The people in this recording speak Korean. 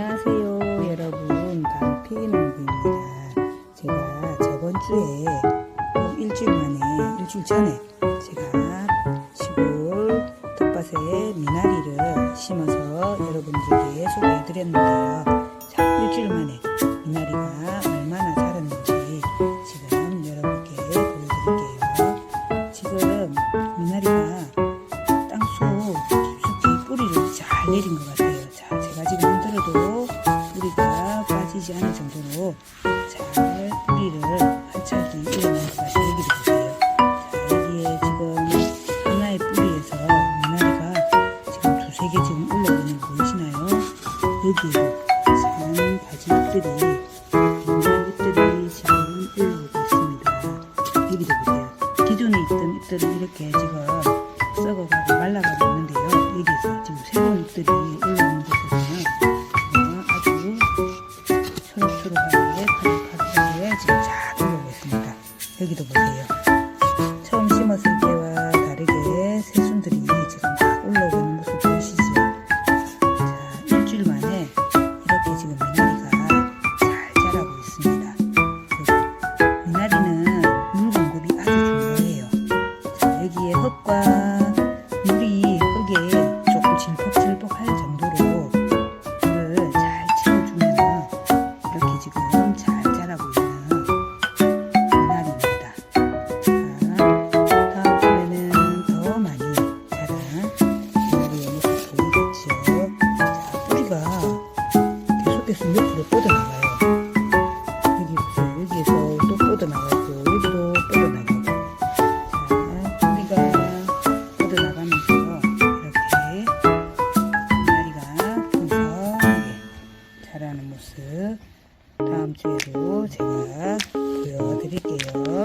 안녕하세요 여러분. 강피농부입니다. 제가 저번 주에 어, 일주일 만에 일주일 전에 제가 시골 텃밭에 미나리를 심어서 여러분들에게 소개해 드렸는데요. 자 일주일 만에 미나리가 얼마나 자랐는지 지금 여러분께 보여드릴게요. 지금 미나리가 땅속 깊숙이 뿌리를 잘 내린 것 같아요. 빠지지 않을 정도로 잘 뿌리를 일어난 것 같아요. 여기도 보세요. 자, 여기에 지금 하나의 뿌리에서 미나리가 지금 두세 개 지금 올라오는 거 보이시나요? 여기에도 산 민간 잎들이 지금 올라오고 있습니다. 여기도 보세요. 기존에 있던 잎들은 이렇게 지금 초록초록하게 파릇파릇하게 지금 잘 올라오고 있습니다. 여기도 보세요. 처음 심었을 때와 다르게 새순들이 지금 다 올라오고 있는 모습 보이시죠? 자, 일주일 만에 이렇게 지금 미나리가 잘 자라고 있습니다. 여기. 미나리는 물 공급이 아주 중요해요. 자, 여기에 흙과 물이 흙에 조금 질퍽질퍽할 정도로 계속해서 옆으로 뻗어나가요. 여기 보세요. 여기에서 또 뻗어나가고 여기도 뻗어나가고 자, 뿌리가 뻗어나가면서 이렇게 미나리가 풍성하게 자라는 모습 다음 주에도 제가 보여드릴게요.